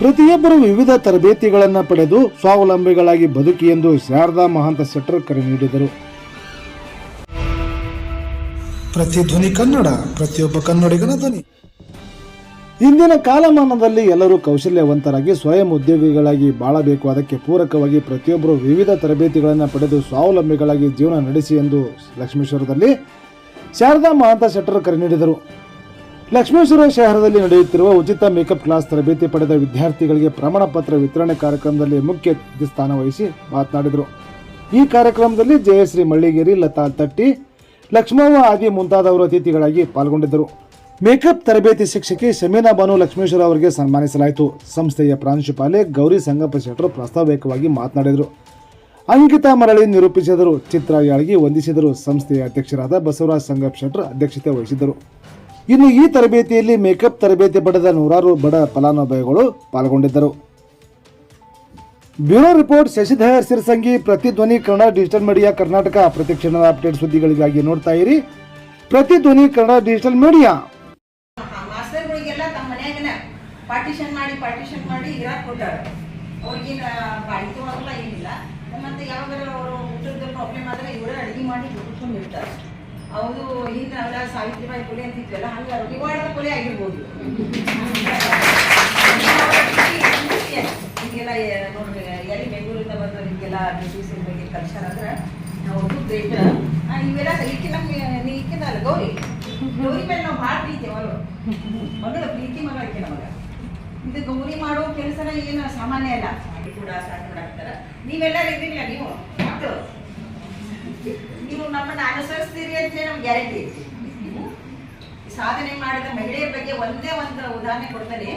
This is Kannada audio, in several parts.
ಪ್ರತಿಯೊಬ್ಬರು ವಿವಿಧ ತರಬೇತಿಗಳನ್ನು ಪಡೆದು ಸ್ವಾವಲಂಬಿಗಳಾಗಿ ಬದುಕಿ ಎಂದು ಶಾರದಾ ಮಹಾಂತ ಶೆಟ್ಟರ್ ಕರೆ ನೀಡಿದರು. ಪ್ರತಿಧ್ವನಿ ಕನ್ನಡ ಪ್ರತಿಯೊಬ್ಬ ಕನ್ನಡಿಗನ ಧ್ವನಿ. ಇಂದಿನ ಕಾಲಮಾನದಲ್ಲಿ ಎಲ್ಲರೂ ಕೌಶಲ್ಯವಂತರಾಗಿ ಸ್ವಯಂ ಉದ್ಯೋಗಿಗಳಾಗಿ ಬಾಳಬೇಕು. ಅದಕ್ಕೆ ಪೂರಕವಾಗಿ ಪ್ರತಿಯೊಬ್ಬರು ವಿವಿಧ ತರಬೇತಿಗಳನ್ನು ಪಡೆದು ಸ್ವಾವಲಂಬಿಗಳಾಗಿ ಜೀವನ ನಡೆಸಿ ಎಂದು ಲಕ್ಷ್ಮೇಶ್ವರದಲ್ಲಿ ಶಾರದಾ ಮಹಾಂತ ಶೆಟ್ಟರ್ ಕರೆ ನೀಡಿದರು. ಲಕ್ಷ್ಮೇಶ್ವರ ಶಹರದಲ್ಲಿ ನಡೆಯುತ್ತಿರುವ ಉಚಿತ ಮೇಕಪ್ ಕ್ಲಾಸ್ ತರಬೇತಿ ಪಡೆದ ವಿದ್ಯಾರ್ಥಿಗಳಿಗೆ ಪ್ರಮಾಣ ಪತ್ರ ವಿತರಣೆ ಕಾರ್ಯಕ್ರಮದಲ್ಲಿ ಮುಖ್ಯ ಅತಿಥಿ ಸ್ಥಾನ ವಹಿಸಿ ಮಾತನಾಡಿದರು. ಈ ಕಾರ್ಯಕ್ರಮದಲ್ಲಿ ಜಯಶ್ರೀ ಮಳ್ಳಿಗೇರಿ, ಲತಾ ತಟ್ಟಿ, ಲಕ್ಷ್ಮವ್ವ ಆದಿ ಮುಂತಾದವರು ಅತಿಥಿಗಳಾಗಿ ಪಾಲ್ಗೊಂಡಿದ್ದರು. ಮೇಕಪ್ ತರಬೇತಿ ಶಿಕ್ಷಕಿ ಶಮೀನಾ ಬಾನು ಲಕ್ಷ್ಮೇಶ್ವರ ಅವರಿಗೆ ಸನ್ಮಾನಿಸಲಾಯಿತು. ಸಂಸ್ಥೆಯ ಪ್ರಾಂಶುಪಾಲೆ ಗೌರಿ ಸಂಗಪ್ಪ ಶೆಟ್ಟರು ಪ್ರಾಸ್ತಾವಿಕವಾಗಿ ಮಾತನಾಡಿದರು. ಅಂಕಿತಾ ಮರಳಿ ನಿರೂಪಿಸಿದರು. ಚಿತ್ರ ಯಾಳ್ಗಿ ವಂದಿಸಿದರು. ಸಂಸ್ಥೆಯ ಅಧ್ಯಕ್ಷರಾದ ಬಸವರಾಜ್ ಸಂಗಪ್ಪ ಶೆಟ್ಟರ್ ಅಧ್ಯಕ್ಷತೆ ವಹಿಸಿದರು ಇನ್ನು ಈ ತರಬೇತಿಯಲ್ಲಿ ಮೇಕಪ್ ತರಬೇತಿ ಪಡೆದ ನೂರಾರು ಬಡ ಫಲಾನುಭವಿಗಳು ಪಾಲ್ಗೊಂಡಿದ್ದರು. Bureau report Shashidhar Sirasangi Prathidhvani Kannada digital media Karnataka ಪ್ರತಿಕ್ಷಣದ ಅಪ್ಡೇಟ್ ಸುದ್ದಿಗಳಿಗಾಗಿ ನೋಡ್ತಾ ಇರಿ. Prathidhvani Kannada digital media. Partition ಮಾಡಿ ಪಾರ್ಟಿಷನ್ ಮಾಡಿ ಇರಾಕ್ ಕೊಟ್ಟಾರ ಅವ್ರಿಗೇನ ಬಾಡಿಗೆ ತೊಗೊಳಲ್ಲ ಏನಿಲ್ಲ. ಮತ್ತೆ ಯಾವಾಗಾರ ಅವರು ಊಟದ ಪ್ರಾಬ್ಲಮ್ ಆದ್ರೆ ಇವರೇ ಅಡಿಗೆ ಮಾಡಿ ದುಡ್ಕೊಂಡು ಇರ್ತಾರೆ ಹೌದು ಹಿಂದೆ ನಾವೆಲ್ಲ ಸಾವಿತ್ರಿಬಾಯಿ ಕೊಲೆ ಅಂತಿದ್ವಲ್ಲ ಹಂಗೆ ರಿವಾರ್ಡ್ ಕೊಲೆ ಆಗಿರ್ಬೋದು. ಈಗೆಲ್ಲ ನೋಡ್ರಿ ಎಲ್ಲಿ ಬೆಂಗಳೂರಿಂದ ಬಂದು ನಿಮಗೆಲ್ಲ ಬ್ಯೂಟಿಷಿಯನ್ ಬಗ್ಗೆ ಕಲ್ಚರ್ ಅಂದ್ರೆ ನಾವು ಗ್ರೇಟ್ ಇವೆಲ್ಲ ಈಕೆ ನಮ್ಗೆ ಅಲ್ಲ, ಗೌರಿ. ಗೌರಿ ಮೇಲೆ ನಾವು ಭಾಳ ಪ್ರೀತಿ ಅವರು ಮಗಳ ಪ್ರೀತಿ ಮಗ ಈಕೆ ನಮಗ. ಇದು ಗೌರಿ ಮಾಡೋ ಕೆಲಸನ ಏನು ಸಾಮಾನ್ಯ ಅಲ್ಲ. ಕೂಡ ಸ್ಟಾರ್ಟ್ ನೀವೆಲ್ಲ ನೀವೆಲ್ಲರೂ ಇದ್ದೀರಿಲ್ಲ ನೀವು? ಮಕ್ಕಳು ನಮ್ಮನ್ನ ಅನುಸರಿಸ್ತೀರಿ ಅಂತ ನಮ್ಗೆ ಗ್ಯಾರಂಟಿ ಈ ಸಾಧನೆ ಮಾಡಿದ ಮಹಿಳೆಯರ ಬಗ್ಗೆ ಒಂದೇ ಒಂದು ಉದಾಹರಣೆ ಕೊಡ್ತಾರೆ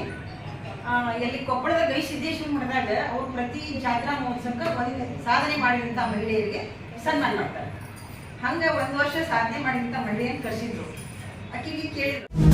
ಎಲ್ಲಿ ಕೊಪ್ಪಳದ ಗೈ ಸಿದ್ದೇಶ್ವರ ಮಾಡಿದಾಗ ಅವ್ರು ಪ್ರತಿ ಜಾತ್ರಾ ಮಹೋತ್ಸವಕ್ಕೆ ಒಂದು ಸಾಧನೆ ಮಾಡಿದಂಥ ಮಹಿಳೆಯರಿಗೆ ಸನ್ಮಾನ ಮಾಡ್ತಾರೆ. ಹಂಗೆ ಒಂದು ವರ್ಷ ಸಾಧನೆ ಮಾಡಿದಂಥ ಮಹಿಳೆಯನ್ನು ಕರೆಸಿದ್ರು. ಆಕೆಗೆ ಕೇಳಿದ್ರು.